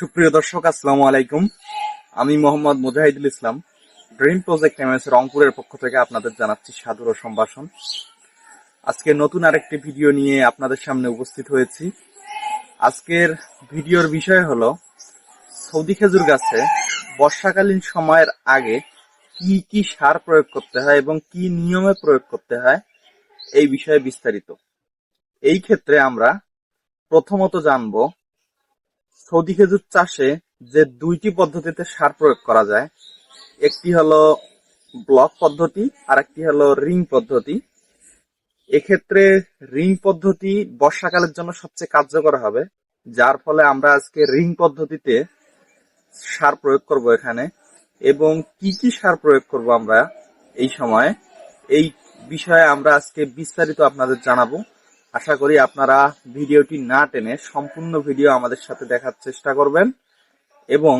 সুপ্রিয় দর্শক, আসসালামু আলাইকুম। আমি Mohammad Mujahidul Islam dream project MS রংপুরের পক্ষ থেকে আপনাদের জানাচ্ছি সাদর ও সম্ভাষণ। আজকে নতুন আরেকটি ভিডিও নিয়ে আপনাদের সামনে উপস্থিত হয়েছি। আজকের ভিডিওর বিষয় হলো, সৌদি খেজুর গাছে বর্ষাকালীন সময়ের আগে কি কি সার প্রয়োগ করতে হয় এবং কি নিয়মে প্রয়োগ করতে হয়, এই বিষয়ে বিস্তারিত। এই ক্ষেত্রে আমরা প্রথমত জানব সৌদি খেজুর চাষে যে দুইটি পদ্ধতিতে সার প্রয়োগ করা যায়, একটি হলো ব্লক পদ্ধতি আর একটি হলো রিং পদ্ধতি। এক্ষেত্রে রিং পদ্ধতি বর্ষাকালের জন্য সবচেয়ে কার্যকর হবে, যার ফলে আমরা আজকে রিং পদ্ধতিতে সার প্রয়োগ করব এখানে। এবং কি কি সার প্রয়োগ করব আমরা এই সময়, এই বিষয়ে আমরা আজকে বিস্তারিত আপনাদের জানাব। আশা করি আপনারা ভিডিওটি না টেনে সম্পূর্ণ ভিডিও আমাদের সাথে দেখার চেষ্টা করবেন। এবং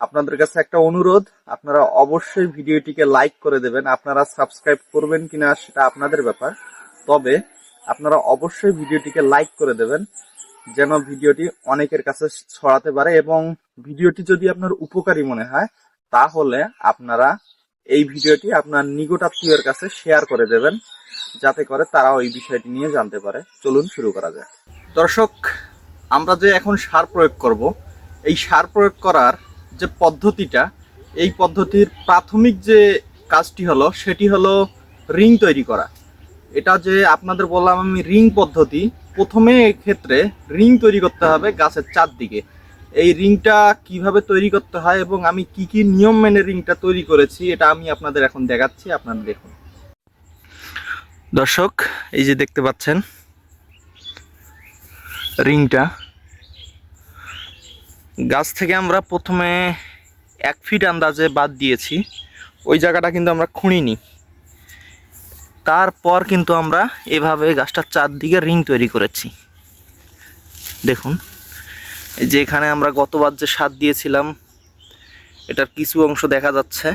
আপনাদের কাছে একটা অনুরোধ, আপনারা অবশ্যই ভিডিওটিকে লাইক করে দেবেন। আপনারা সাবস্ক্রাইব করবেন কিনা সেটা আপনাদের ব্যাপার। তবে আপনারা অবশ্যই ভিডিওটিকে লাইক করে দেবেন, যেন ভিডিওটি অনেকের কাছে ছড়াতে পারে। এবং ভিডিওটি যদি আপনার উপকারী মনে হয়, তাহলে আপনারা এই ভিডিওটি আপনার নিকটাত্মীয়ের কাছে শেয়ার করে দেবেন, যাতে করে তারা ওই বিষয়টি নিয়ে জানতে পারে। চলুন শুরু করা যায় দর্শক, আমরা যে এখন সার প্রয়োগ করব, এই সার প্রয়োগ করার যে পদ্ধতিটা, এই পদ্ধতির প্রাথমিক যে কাজটি হলো, সেটি হলো রিং তৈরি করা। এটা যে আপনাদের বললাম আমি রিং পদ্ধতি, প্রথমে ক্ষেত্রে রিং তৈরি করতে হবে গাছের চারদিকে। এই রিংটা কীভাবে তৈরি করতে হয় এবং আমি কি কি নিয়ম মেনে রিংটা তৈরি করেছি, এটা আমি আপনাদের এখন দেখাচ্ছি, আপনারা দেখুন। দর্শক, এই যে দেখতে পাচ্ছেন রিংটা গাছ থেকে আমরা প্রথমে এক ফিট আন্দাজে বাদ দিয়েছি, ওই জায়গাটা কিন্তু আমরা খুঁড়িনি। তারপর কিন্তু আমরা এভাবে গাছটার চারদিকে রিং তৈরি করেছি। দেখুন। এই যে এখানে আমরা গতবার যে সার দিয়েছিলাম, এটার কিছু অংশ দেখা যাচ্ছে।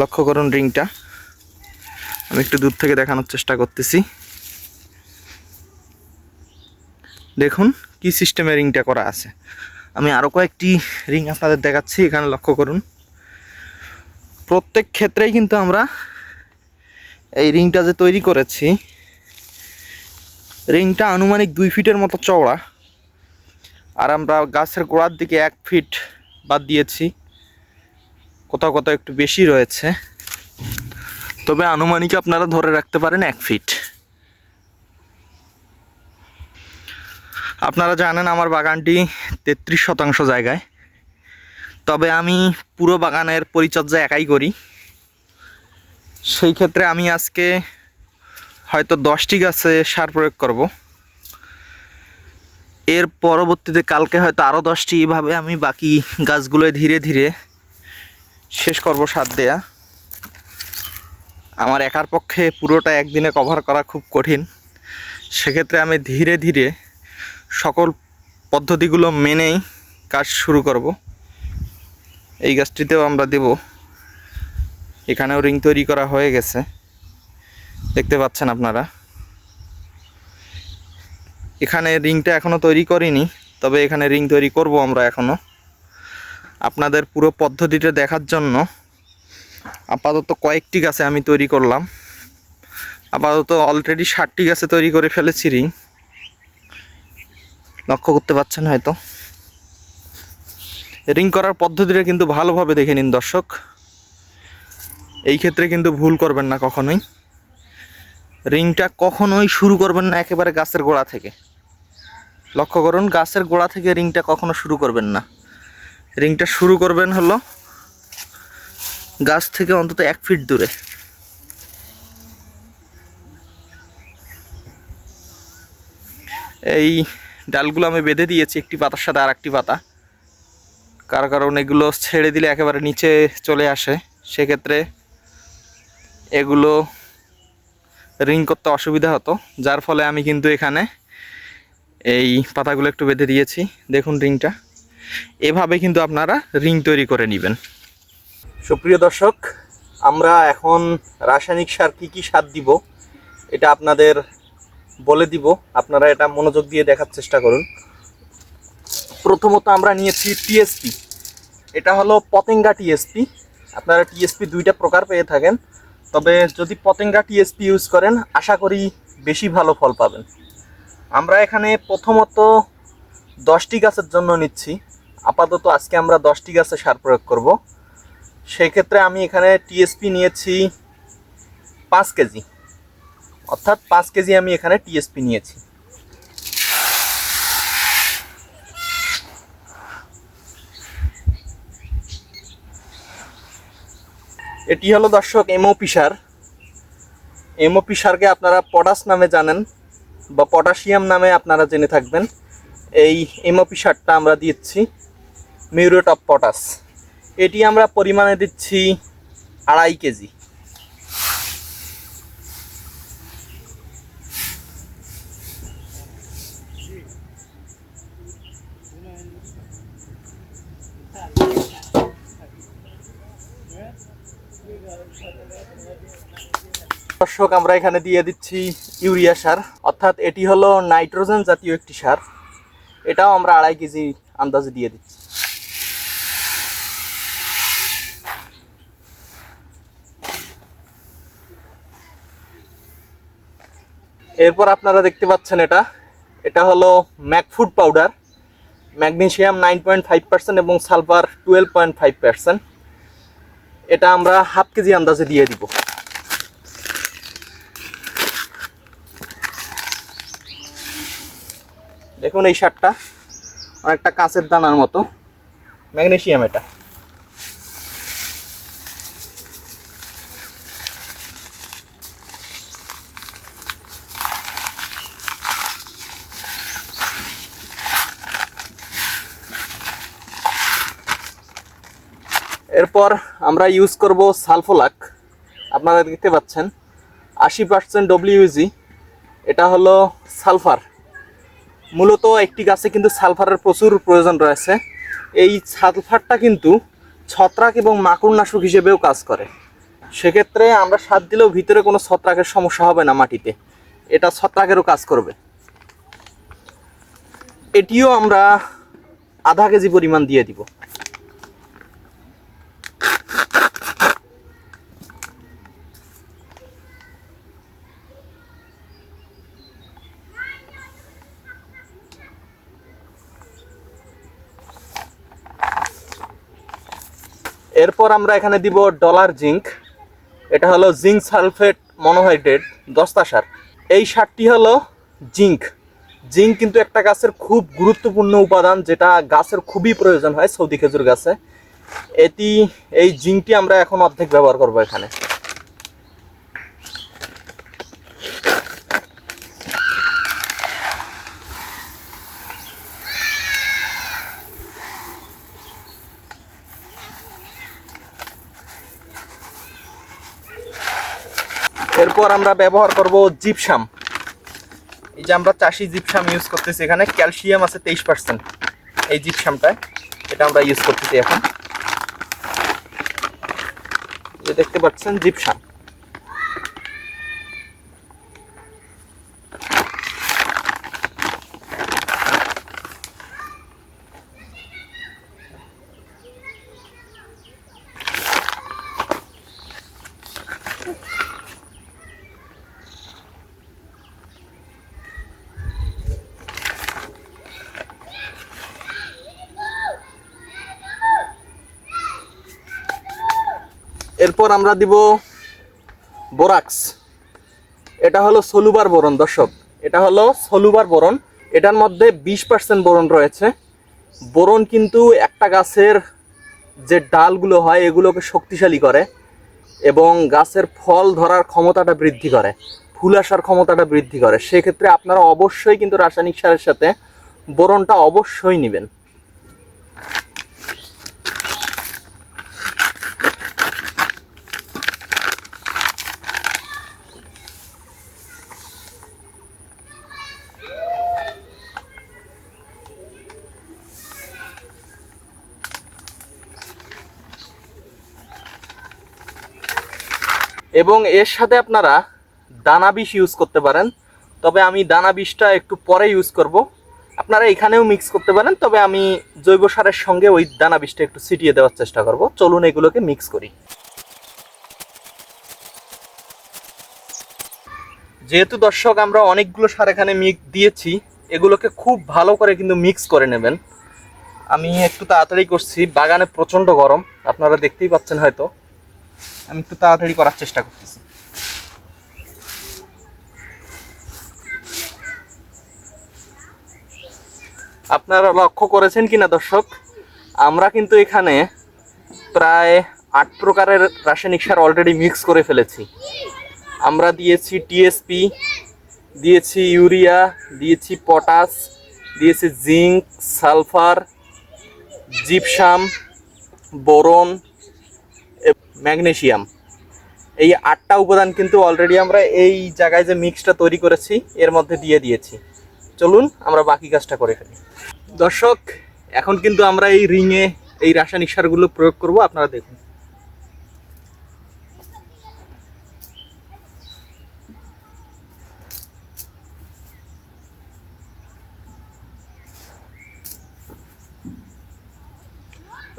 লক্ষ্য করুন রিংটা। আমি একটু দূর থেকে দেখানোর চেষ্টা করতেছি। দেখুন, কি সিস্টেমে রিংটা করা আছে। আমি আরও কয়েকটি রিং আপনাদের দেখাচ্ছি, এখানে লক্ষ্য করুন। প্রত্যেক ক্ষেত্রেই কিন্তু আমরা এই রিংটা যে তৈরি করেছি রিংটা আনুমানিক দুই ফিটের মতো চওড়া। আর আমরা গাছের গোড়ার দিকে এক ফিট বাদ দিয়েছি। কোথাও কোথাও একটু বেশি রয়েছে। তবে আনুমানিক আপনারা ধরে রাখতে পারেন এক ফিট। আপনারা জানেন আমার বাগানটি তেত্রিশ শতাংশ জায়গায়। তবে আমি পুরো বাগানের পরিচর্যা একাই করি। সেই ক্ষেত্রে আমি আজকে হয়তো দশটি গাছে সার প্রয়োগ করব। এর পরবর্তীতে কালকে হয়তো আরও দশটি এভাবে আমি বাকি গাছগুলো ধীরে ধীরে শেষ করব সার দেয়া। আমার একার পক্ষে পুরোটা একদিনে কভার করা খুব কঠিন। সেক্ষেত্রে আমি ধীরে ধীরে সকল পদ্ধতিগুলো মেনেই কাজ শুরু করব। এই গাছটিতেও আমরা দেব। এখানেও রিং তৈরি করা হয়ে গেছে। দেখতে পাচ্ছেন আপনারা। এখানে রিংটা এখনও তৈরি করিনি, তবে এখানে রিং তৈরি করব আমরা এখনও আপনাদের পুরো পদ্ধতিটা দেখার জন্য আপাতত কয়েকটি গাছে আমি তৈরি করলাম। আপাতত অলরেডি ষাটটি গাছে তৈরি করে ফেলেছি রিং। লক্ষ্য করতে পারছেন হয়তো। রিং করার পদ্ধতিটা কিন্তু ভালোভাবে দেখে নিন দর্শক। এই ক্ষেত্রে কিন্তু ভুল করবেন না কখনোই। রিংটা কখনোই শুরু করবেন না একেবারে গাছের গোড়া থেকে। লক্ষ্য করুন, গাছের গোড়া থেকে রিংটা কখনো শুরু করবেন না। রিংটা শুরু করবেন হলো গাছ থেকে অন্তত এক ফিট দূরে। এই ডালগুলো আমি বেঁধে দিয়েছি, একটি পাতার সাথে আর একটি পাতা। কার কারণ এগুলো ছেড়ে দিলে একেবারে নিচে চলে আসে। সেক্ষেত্রে এগুলো রিং করতে অসুবিধা হতো, যার ফলে আমি কিন্তু এখানে এই পাতাগুলো একটু বেঁধে দিয়েছি। দেখুন রিংটা এভাবে কিন্তু আপনারা রিং তৈরি করে নেবেন। সুপ্রিয় দর্শক, আমরা এখন রাসায়নিক সার কি কি সার দিব, এটা আপনাদের বলে দিব। আপনারা এটা মনোযোগ দিয়ে দেখার চেষ্টা করুন। প্রথমত আমরা নিয়েছি টিএসপি এটা হলো পতেঙ্গা টিএসপি আপনারা টিএসপি দুইটা প্রকার পেয়ে থাকেন। তবে যদি পতেঙ্গা টিএসপি ইউজ করেন, আশা করি বেশি ভালো ফল পাবেন। আমরা এখানে প্রথমত দশটি গাছের জন্য নিচ্ছি। আপাতত আজকে আমরা দশটি গাছে সার প্রয়োগ করব। সেই ক্ষেত্রে আমি এখানে টিএসপি নিয়েছি পাঁচ কেজি। অর্থাৎ পাঁচ কেজি আমি এখানে টিএসপি নিয়েছি। এটি হলো দর্শক এমওপি সার এমওপি সারকে আপনারা পটাশ নামে জানেন বা পটাশিয়াম নামে আপনারা জেনে থাকবেন। এই এমওপি সারটা আমরা দিচ্ছি মিউরেট অফ পটাশ। এটি আমরা পরিমাণে দিচ্ছি আড়াই কেজি। দর্শক, আমরা এখানে দিয়ে দিচ্ছি ইউরিয়া সার। অর্থাৎ এটি হলো নাইট্রোজেন জাতীয় একটি সার। এটাও আমরা আড়াই কেজি আন্দাজে দিয়ে দিচ্ছি। এরপর আপনারা দেখতে পাচ্ছেন এটা। এটা হলো Macfood powder. Magnesium nine point five percent এবং sulphur twelve point five percent. এটা আমরা হাফ কেজি আন্দাজে দিয়ে দিব। দেখুন এই শার্টটা। অনেকটা কাঁচের দানার মতো। ম্যাগনেশিয়াম এটা। এরপর আমরা ইউজ করব সালফোলাক। আপনারা দেখতে পাচ্ছেন। আশি পার্সেন্ট ডব্লিউজি এটা হলো সালফার। মূলত একটি গাছে কিন্তু সালফারের প্রচুর প্রয়োজন রয়েছে। এই সালফারটা কিন্তু ছত্রাক এবং মাকড়নাশক হিসেবেও কাজ করে। সেক্ষেত্রে আমরা সার দিলেও ভিতরে কোনো ছত্রাকের সমস্যা হবে না মাটিতে। এটা ছত্রাকেরও কাজ করবে। এটিও আমরা আধা কেজি পরিমাণ দিয়ে দিব। এরপর আমরা এখানে দিব ডলার জিঙ্ক এটা হলো জিঙ্ক সালফেট মনোহাইড্রেট দস্তা সার। এই সারটি হলো জিঙ্ক জিঙ্ক কিন্তু একটা গাছের খুব গুরুত্বপূর্ণ উপাদান, যেটা গাছের খুবই প্রয়োজন হয় সৌদি খেজুর গাছে। এটি, এই জিঙ্কটি আমরা এখন অর্ধেক ব্যবহার করব এখানে। এরপর আমরা ব্যবহার করব জিপসাম। এই যে আমরা চাষি জিপসাম ইউজ করতেছি এখানে, ক্যালসিয়াম আছে তেইশ পার্সেন্ট এই জিপসামটায় এটা আমরা ইউজ করতেছি এখন। দেখতে পাচ্ছেন জিপসাম। এরপর আমরা দিব বোরাক্স। এটা হলো সলুবার বোরন, দর্শক। এটা হলো সলুবার বোরন। এটার মধ্যে বিশ পার্সেন্ট বোরন রয়েছে। বোরন কিন্তু একটা গাছের যে ডালগুলো হয়, এগুলোকে শক্তিশালী করে এবং গাছের ফল ধরার ক্ষমতাটা বৃদ্ধি করে, ফুল আসার ক্ষমতাটা বৃদ্ধি করে। সেক্ষেত্রে আপনারা অবশ্যই কিন্তু রাসায়নিক সারের সাথে বোরনটা অবশ্যই নেবেন। এবং এর সাথে আপনারা দানা বিষ ইউজ করতে পারেন। তবে আমি দানা বিষটা একটু পরে ইউজ করব। আপনারা এখানেও মিক্স করতে পারেন, তবে আমি জৈব সারের সঙ্গে ওই দানা বিষটা একটু ছিটিয়ে দেওয়ার চেষ্টা করব। চলুন এগুলোকে মিক্স করি। যেহেতু দর্শক, আমরা অনেকগুলো সার এখানে মিক্স দিয়েছি, এগুলোকে খুব ভালো করে কিন্তু মিক্স করে নেবেন। আমি একটু তাড়াতাড়ি করছি, বাগানে প্রচণ্ড গরম, আপনারা দেখতেই পাচ্ছেন হয়তো। আমি একটু তাড়াতাড়ি করার চেষ্টা করতেছি। আপনারা লক্ষ্য করেছেন কিনা দর্শক? আমরা কিন্তু এখানে প্রায় আট প্রকারের রাসায়নিক সার অলরেডি মিক্স করে ফেলেছি। আমরা দিয়েছি টিএসপি দিয়েছি ইউরিয়া, দিয়েছি পটাশ, দিয়েছি zinc, sulphur, gypsum, boron magnesium এই আটটা উপাদান কিন্তু অলরেডি আমরা এই জায়গায় যে মিক্সটা তৈরি করেছি, এর মধ্যে দিয়ে দিয়েছি। চলুন, আমরা বাকি কাজটা করে ফেলি। দর্শক, এখন কিন্তু আমরা এই রিংয়ে এই রাসায়নিক সারগুলো প্রয়োগ করব, আপনারা দেখুন।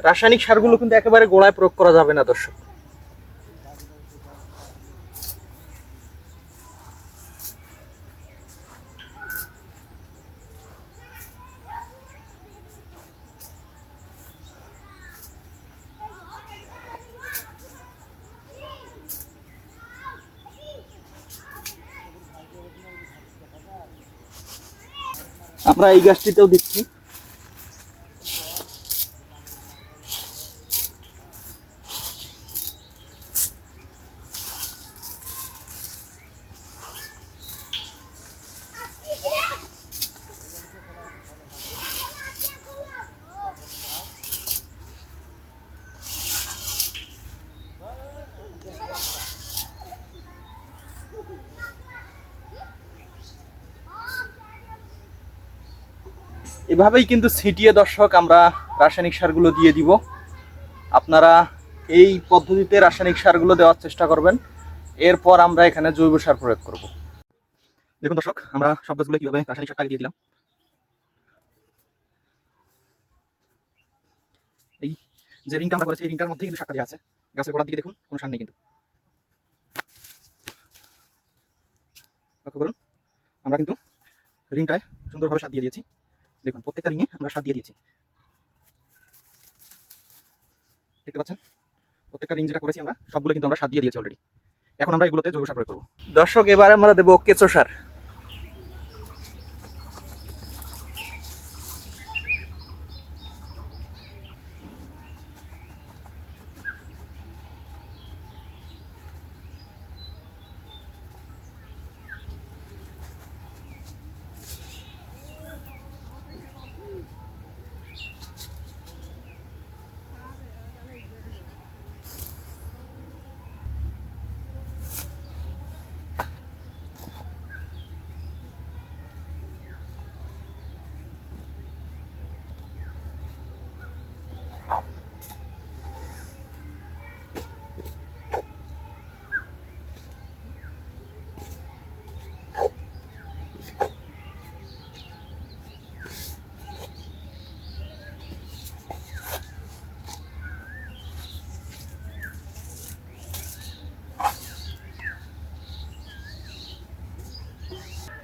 রাসায়নিক সারগুলো কিন্তু একেবারে গোড়ায় প্রয়োগ করা যাবে না, দর্শক। আমরা এই গাছটিতেও দিচ্ছি এভাবেই কিন্তু ছিটিয়ে দর্শক আমরা রাসায়নিক সারগুলো দিয়ে দিব। আপনারা এই পদ্ধতিতে রাসায়নিক সারগুলো দেওয়ার চেষ্টা করবেন। এরপর আমরা এখানে জৈব সার প্রয়োগ করব। দেখুন দর্শক, আমরা সব গাছগুলো কীভাবে রাসায়নিক সারটা দিয়ে দিলাম। এই যে রিংটা আমরা করেছি, এই রিংটার মধ্যে কিন্তু সারটা দেওয়া আছে। গাছের গোড়ার দিকে দেখুন, কোনো সার নেই কিন্তু। লক্ষ্য করুন, আমরা কিন্তু রিংটায় সুন্দরভাবে সার দিয়ে দিয়েছি। দেখুন, প্রত্যেকটা রিঙে আমরা সাত দিয়ে দিয়েছি। দেখতে পাচ্ছেন? প্রত্যেকটা রিং যেটা করেছি আমরা, সবগুলো কিন্তু আমরা সাত দিয়ে দিয়েছি অলরেডি এখন আমরা এগুলোতে জৈব সার প্রয়োগ করব। দর্শক, এবার আমরা দেবো কেঁচো সার।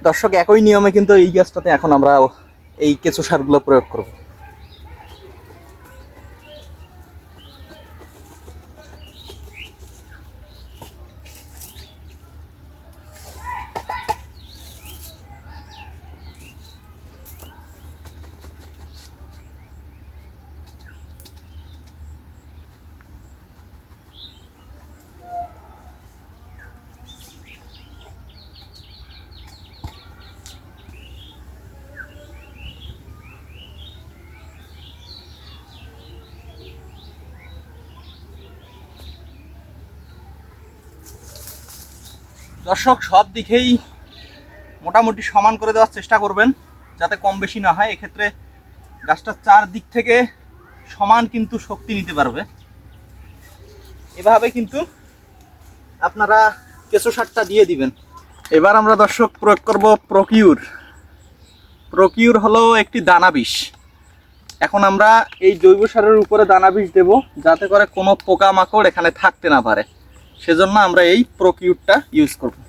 দর্শক একই নিয়মে কিন্তু এই গাছটাতে এখন আমরা এই কেঁচো সারগুলো প্রয়োগ করব। দর্শক, সব দিকেই মোটামুটি সমান করে দেওয়ার চেষ্টা করবেন, যাতে কম বেশি না হয়। এক্ষেত্রে গাছটা চার দিক থেকে সমান কিন্তু শক্তি নিতে পারবে। এভাবে কিন্তু আপনারা কেঁচো সারটা দিয়ে দিবেন। এবার আমরা দর্শক প্রয়োগ করব প্রকিউর। প্রকিউর হলো একটি দানা বিষ। এখন আমরা এই জৈব সারের উপরে দানা বিষ দেব, যাতে করে কোনো পোকামাকড় এখানে থাকতে না পারে। সেজন্য আমরা এই প্রোকিউটটা ইউজ করব।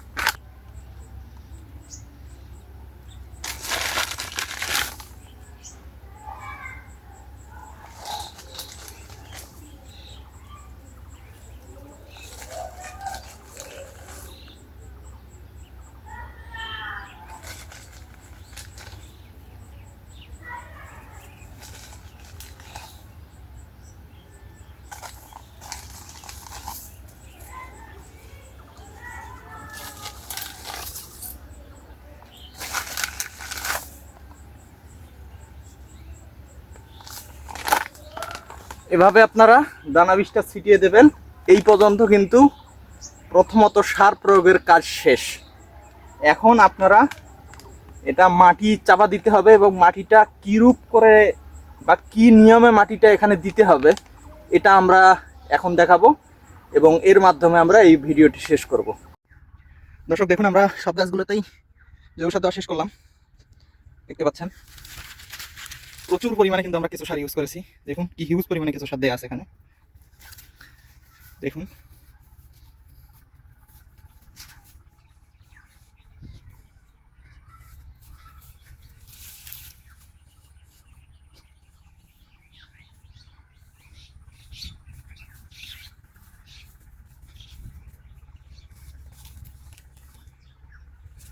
এভাবে আপনারা দানা বিষটা ছিটিয়ে দেবেন। এই পর্যন্ত কিন্তু প্রথমত সার প্রয়োগের কাজ শেষ। এখন আপনারা এটা মাটি চাপা দিতে হবে এবং মাটিটা কিরূপ করে বা কি নিয়মে মাটিটা এখানে দিতে হবে, এটা আমরা এখন দেখাবো এবং এর মাধ্যমে আমরা এই ভিডিওটি শেষ করব। দর্শক, দেখুন আমরা সব গাছগুলোতেই জৈব সার দেওয়া শেষ করলাম। দেখতে পাচ্ছেন? প্রচুর পরিমাণে কিন্তু আমরা কেঁচো সার ইউজ করেছি। দেখুন কি হিউজ পরিমাণে কেঁচো সার দেওয়া আছে এখানে। দেখুন।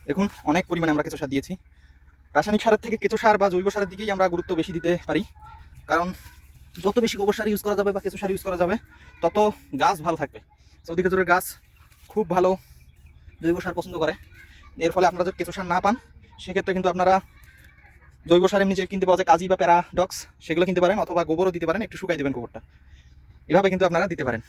দেখুন, অনেক পরিমাণে আমরা কেঁচো সার দিয়েছি। রাসায়নিক সারের থেকে কেঁচো সার বা জৈব সারের দিকেই আমরা গুরুত্ব বেশি দিতে পারি। কারণ যত বেশি গোবর সার ইউজ করা যাবে বা কেঁচো সার ইউজ করা যাবে, তত গাছ ভালো থাকবে। সৌদি খেজুরের গাছ খুব ভালো জৈব সার পছন্দ করে। এর ফলে আপনারা যদি কেঁচো সার না পান, সেক্ষেত্রে কিন্তু আপনারা জৈব সার এমনি যে কিনতে পাওয়া যায় কাজি বা প্যারাডক্স, সেগুলো কিনতে পারেন অথবা গোবরও দিতে পারেন, একটু শুকাই দেবেন গোবরটা। এভাবে কিন্তু আপনারা দিতে পারেন।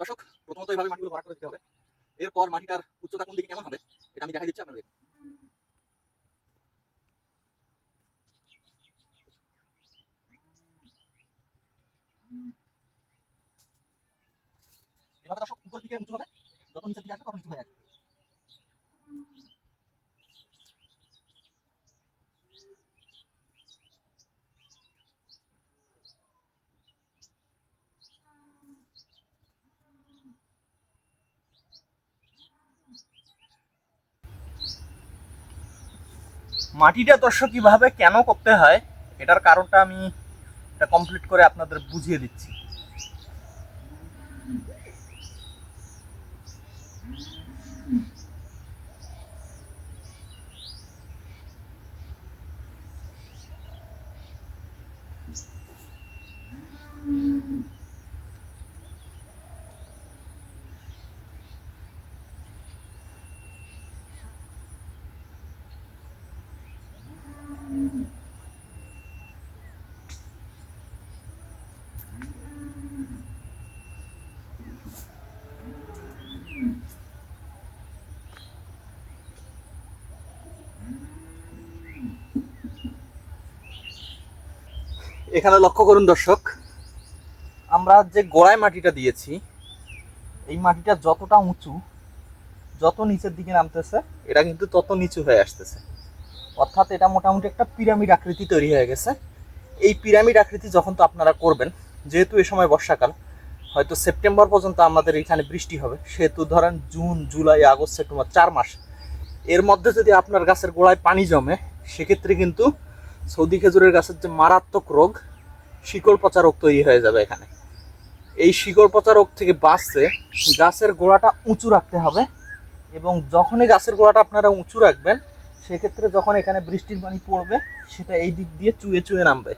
দর্শক, প্রথমত এইভাবে মাটিগুলো ভরাট করে দিতে হবে। এরপর মাটিটার উচ্চতা কোন দিকে কেমন হবে, এটা আমি দেখাই দিচ্ছি আপনাদের। এভাবে দর্শক, উপর দিকে উঁচু হবে। যত নিচের দিকে আসবে তত নিচু হয়ে যাবে মাটিটা দর্শক কীভাবে কেন করতে হয়, এটার কারণটা আমি এটা কমপ্লিট করে আপনাদের বুঝিয়ে দিচ্ছি। এখানে লক্ষ্য করুন দর্শক, আমরা যে গোড়ায় মাটিটা দিয়েছি, এই মাটিটা যতটা উঁচু, যত নিচের দিকে নামতেছে, এটা কিন্তু তত নিচু হয়ে আসতেছে। অর্থাৎ এটা মোটামুটি একটা পিরামিড আকৃতি তৈরি হয়ে গেছে। এই পিরামিড আকৃতি যখন তো আপনারা করবেন, যেহেতু এ সময় বর্ষাকাল, হয়তো সেপ্টেম্বর পর্যন্ত আমাদের এখানে বৃষ্টি হবে, সেহেতু ধরেন জুন, জুলাই, আগস্ট, সেপ্টেম্বর, চার মাস। এর মধ্যে যদি আপনার গাছের গোড়ায় পানি জমে, সেক্ষেত্রে কিন্তু সৌদি খেজুরের গাছের যে মারাত্মক রোগ, শিকড় পচা রোগ তৈরি হয়ে যাবে এখানে। এই শিকড় পচা রোগ থেকে বাঁচতে গাছের গোড়াটা উঁচু রাখতে হবে এবং যখনই গাছের গোড়াটা আপনারা উঁচু রাখবেন, সেক্ষেত্রে যখন এখানে বৃষ্টির পানি পড়বে, সেটা এই দিক দিয়ে চুয়ে চুয়ে নামবে।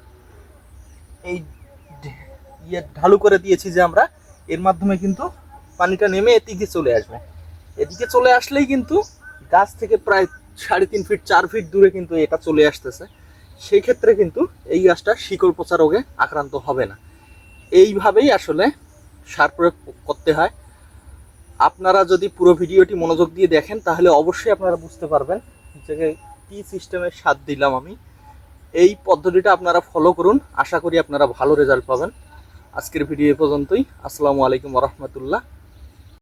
এই ইয়ে ঢালু করে দিয়েছি যে আমরা, এর মাধ্যমে কিন্তু পানিটা নেমে এদিকে চলে আসবে। এদিকে চলে আসলেই কিন্তু গাছ থেকে প্রায় সাড়ে তিন ফিট, চার ফিট দূরে কিন্তু এটা চলে আসতেছে। সেই ক্ষেত্রে কিন্তু এই গাছটা শিকড় পচা রোগে আক্রান্ত হবে না। এইভাবেই আসলে সার প্রয়োগ করতে হয়। আপনারা যদি পুরো ভিডিওটি মনোযোগ দিয়ে দেখেন, তাহলে অবশ্যই আপনারা বুঝতে পারবেন যে কী সিস্টেমের স্বাদ দিলাম আমি। এই পদ্ধতিটা আপনারা ফলো করুন। আশা করি আপনারা ভালো রেজাল্ট পাবেন। আজকের ভিডিও এ পর্যন্তই। আসসালামু আলাইকুম রহমতুল্লাহ।